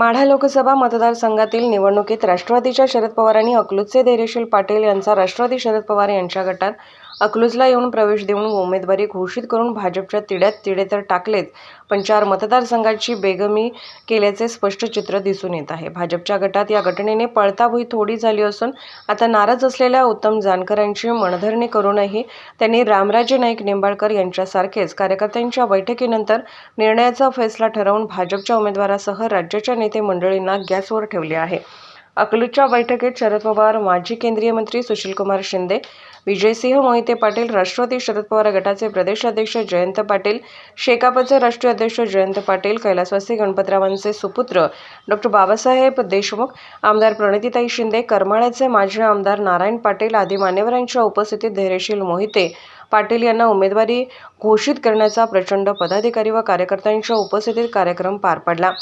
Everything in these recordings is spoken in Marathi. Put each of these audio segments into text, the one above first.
माढा लोकसभा मतदारसंघातील निवडणुकीत राष्ट्रवादीच्या शरद पवारांनी अकलूजचे धैर्यशील पाटील यांचा राष्ट्रवादी शरद पवार यांच्या गटात अकलूजला येऊन प्रवेश देऊन उमेदवारी घोषित करून भाजपच्या तिड्यात तिडे तर टाकलेच पण चार मतदारसंघाची बेगमी केल्याचे स्पष्ट चित्र दिसून येत आहे. भाजपच्या गटात या घटनेने पळताभुई थोडी झाली असून आता नाराज असलेल्या उत्तम जानकरांची मनधरणी करूनही त्यांनी रामराजे नाईक निंबाळकर यांच्यासारखेच कार्यकर्त्यांच्या बैठकीनंतर निर्णयाचा फैसला ठरवून भाजपच्या उमेदवारासह राज्याच्या नेते मंडळींना गॅसवर ठेवले आहे. अकलूजच्या बैठकीत शरद पवार माजी केंद्रीय मंत्री सुशीलकुमार शिंदे विजयसिंह मोहिते पाटील राष्ट्रवादी शरद पवार गटाचे प्रदेशाध्यक्ष जयंत पाटील शेकापचे राष्ट्रीय अध्यक्ष जयंत पाटील कैलासवासी गणपतरावांचे सुपुत्र डॉक्टर बाबासाहेब देशमुख आमदार प्रणितीताई शिंदे करमाळ्याचे माजी आमदार नारायण पाटील आदी मान्यवरांच्या उपस्थितीत धैर्यशील मोहिते पाटील यांना उमेदवारी घोषित करण्याचा प्रचंड पदाधिकारी व कार्यकर्त्यांच्या उपस्थितीत कार्यक्रम पार पडला.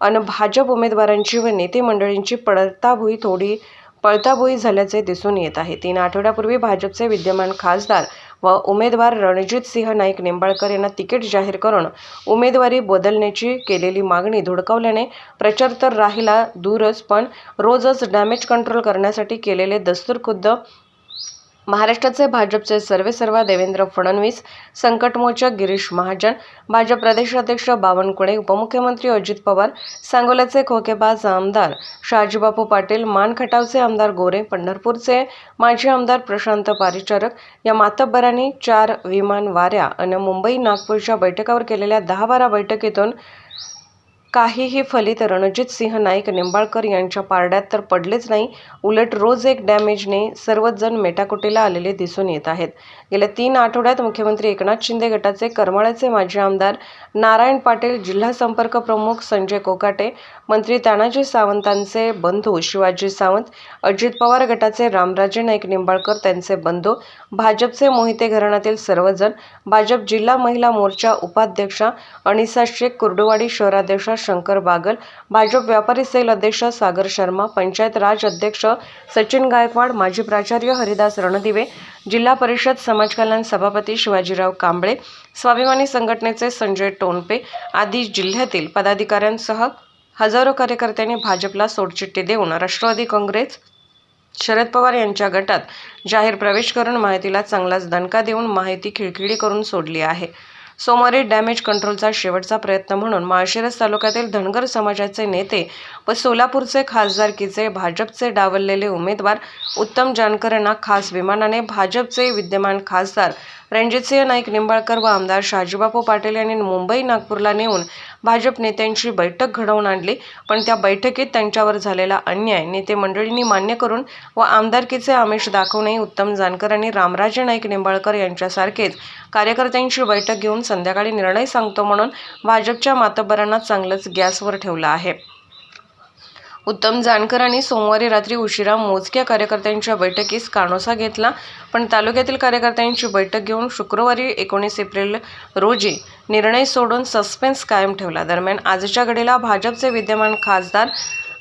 अन भाजप उमेदवारांची व नेते मंडळींची पळताभुई थोडी पळताभुई झाल्याचे दिसून येत आहे. तीन आठवड्यापूर्वी भाजपचे विद्यमान खासदार व उमेदवार रणजित सिंह नाईक निंबाळकर यांना तिकीट जाहीर करून उमेदवारी बदलण्याची केलेली मागणी धुडकावल्याने प्रचार तर राहिला दूरच पण रोजच डॅमेज कंट्रोल करण्यासाठी केलेले दस्तूर खुद्द महाराष्ट्राचे भाजपचे सर्वेसर्वा देवेंद्र फडणवीस संकटमोचक गिरीश महाजन भाजप प्रदेशाध्यक्ष बावनकुळे उपमुख्यमंत्री अजित पवार सांगोल्याचे खोकेबाज आमदार शहाजीबापू पाटील मानखटावचे आमदार गोरे पंढरपूरचे माजी आमदार प्रशांत पारिचारक या मातब्बरांनी चार विमान वाऱ्या आणि मुंबई नागपूरच्या बैठकावर केलेल्या दहा बारा बैठकीतून काहीही फलित रणजित सिंह नाईक निंबाळकर यांच्या पारड्यात तर पडलेच नाही. उलट रोज एक डॅमेजने सर्वच जण मेटाकुटीला आलेले दिसून येत आहेत. गेल्या तीन आठवड्यात मुख्यमंत्री एकनाथ शिंदे गटाचे करमाळ्याचे माजी आमदार नारायण पाटील जिल्हा संपर्क प्रमुख संजय कोकाटे मंत्री तानाजी सावंतांचे बंधू शिवाजी सावंत अजित पवार गटाचे रामराजे नाईक निंबाळकर त्यांचे बंधू भाजपचे मोहिते घराण्यातील सर्वजण भाजप जिल्हा महिला मोर्चा उपाध्यक्षा अनिसा शेख कुर्डुवाडी शहराध्यक्षा शंकर बागल भाजप व्यापारी सेल अध्यक्ष सागर शर्मा पंचायत राज अध्यक्ष सचिन गायकवाड माजी प्राचार्य हरिदास रणदिवे जिल्हा परिषद समाज कल्याण सभापती शिवाजीराव कांबळे स्वाभिमानी संघटनेचे संजय टोनपे आदी जिल्ह्यातील पदाधिकाऱ्यांसह हजारो कार्यकर्त्यांनी भाजपला सोडचिठ्ठी देऊन राष्ट्रवादी काँग्रेस शरद पवार यांच्या गटात जाहीर प्रवेश करून माहितीला चांगलाच दणका देऊन माहिती खिळखिळी करून सोडली आहे. सोमवारी डॅमेज कंट्रोलचा शेवटचा प्रयत्न म्हणून माळशिरस तालुक्यातील धनगर समाजाचे नेते व सोलापूरचे खासदारकीचे भाजपचे डावललेले उमेदवार उत्तम जानकर यांना खास विमानाने भाजपचे विद्यमान खासदार रणजितसिंह नाईक निंबाळकर व आमदार शहाजीबापू पाटील यांनी मुंबई नागपूरला नेऊन भाजप नेत्यांची बैठक घडवून आणली. पण त्या बैठकीत त्यांच्यावर झालेला अन्याय नेते मंडळींनी मान्य करून व आमदारकीचे आमिष दाखवणे उत्तम जानकर आणि रामराजे नाईक निंबाळकर यांच्यासारखेच कार्यकर्त्यांची बैठक घेऊन संध्याकाळी निर्णय सांगतो म्हणून भाजपच्या मातब्बरांना चांगलंच गॅसवर ठेवलं आहे. उत्तम जानकरांनी सोमवारी रात्री उशिरा मोजक्या कार्यकर्त्यांच्या बैठकीस कानोसा घेतला. पण तालुक्यातील कार्यकर्त्यांची बैठक घेऊन शुक्रवारी एकोणीस एप्रिल रोजी निर्णय सोडून सस्पेन्स कायम ठेवला. दरम्यान आजच्या घडीला भाजपचे विद्यमान खासदार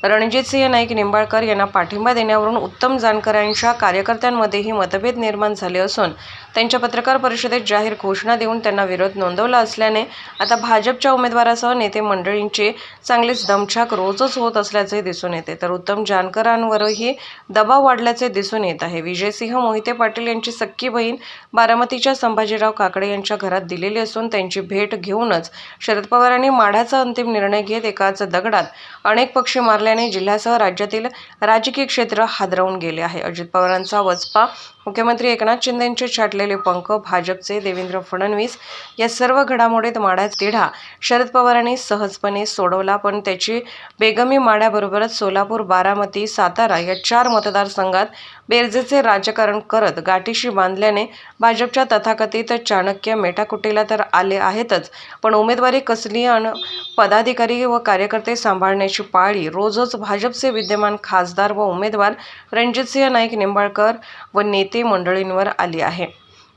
रणजितसिंह नाईक निंबाळकर यांना पाठिंबा देण्यावरून उत्तम जानकरांच्या कार्यकर्त्यांमध्येही मतभेद निर्माण झाले असून त्यांच्या पत्रकार परिषदेत जाहीर घोषणा देऊन त्यांना विरोध नोंदवला असल्याने आता भाजपच्या उमेदवारासह नेते मंडळींची चांगलीच दमछाक रोजच होत असल्याचे दिसून येते. तर उत्तम जानकरांवरही दबाव वाढल्याचे दिसून येत आहे. विजयसिंह मोहिते पाटील यांची सख्खी बहीण बारामतीच्या संभाजीराव काकडे यांच्या घरात दिलेली असून त्यांची भेट घेऊनच शरद पवारांनी माढाचा अंतिम निर्णय घेत एकाच दगडात अनेक पक्षी मारल्याने जिल्ह्यासह राज्यातील राजकीय क्षेत्र हादरवून गेले आहे. अजित पवारांचा वचपा मुख्यमंत्री एकनाथ शिंदेंचे छाटलेले पंख भाजपचे देवेंद्र फडणवीस या सर्व घडामोडीत माढ्यात तिढा. शरद पवारांनी सहजपणे सोडवला पण त्याची बेगमी माड्याबरोबरच सोलापूर बारामती सातारा या चार मतदारसंघात बेरजेचे राजकारण करत गाठीशी बांधल्याने भाजपच्या तथाकथित चाणक्य मेटाकुटीला तर आले आहेतच पण उमेदवारी कसली आणि पदाधिकारी व कार्यकर्ते सांभाळण्याची पाळी रोजच भाजपचे विद्यमान खासदार व उमेदवार रणजितसिंह नाईक निंबाळकर व नेते मंडळींवर आली आहे.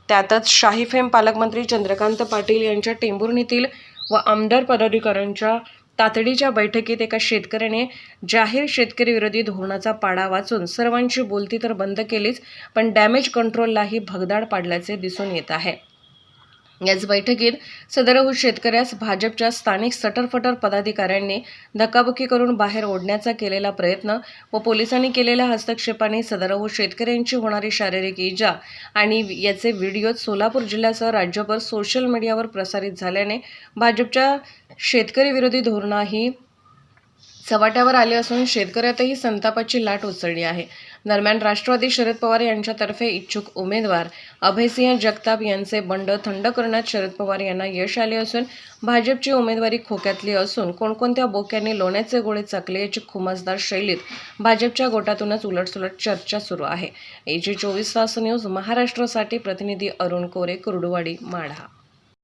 त्यातच शाही फेम पालकमंत्री चंद्रकांत पाटील यांच्या टेंभुर्णीतील व आमदार पदाधिकाऱ्यांच्या तातडीच्या बैठकीत एका शेतकऱ्याने जाहीर शेतकरी विरोधी धोरणाचा पाडा वाचून सर्वांची बोलती तर बंद केलीच पण डॅमेज कंट्रोललाही भगदाड पाडल्याचे दिसून येत आहे. याच बैठकीत सदरहूत शेतकऱ्यास भाजपच्या स्थानिक सटरफटर पदाधिकाऱ्यांनी धक्काबुक्की करून बाहेर ओढण्याचा केलेला प्रयत्न व पोलिसांनी केलेल्या हस्तक्षेपाने सदरहूत शेतकऱ्यांची होणारी शारीरिक इजा आणि याचे व्हिडिओ सोलापूर जिल्ह्यासह राज्यभर सोशल मीडियावर प्रसारित झाल्याने भाजपच्या शेतकरी विरोधी धोरणाही चव्हाट्यावर आले असून शेतकऱ्यातही संतापाची लाट उसळली आहे. दरम्यान राष्ट्रवादी शरद पवार यांच्यातर्फे इच्छुक उमेदवार अभयसिंह जगताप यांचे बंड थंड करण्यात शरद पवार यांना यश आले असून भाजपची उमेदवारी खोक्यातली असून कोणकोणत्या बोक्यांनी लोण्याचे गोळे चाकले याची खुमासदार शैलीत भाजपच्या गोटातूनच उलटसुलट चर्चा सुरू आहे. एजी चोवीस तास न्यूज महाराष्ट्रासाठी प्रतिनिधी अरुण कोरे कुर्डुवाडी माढा.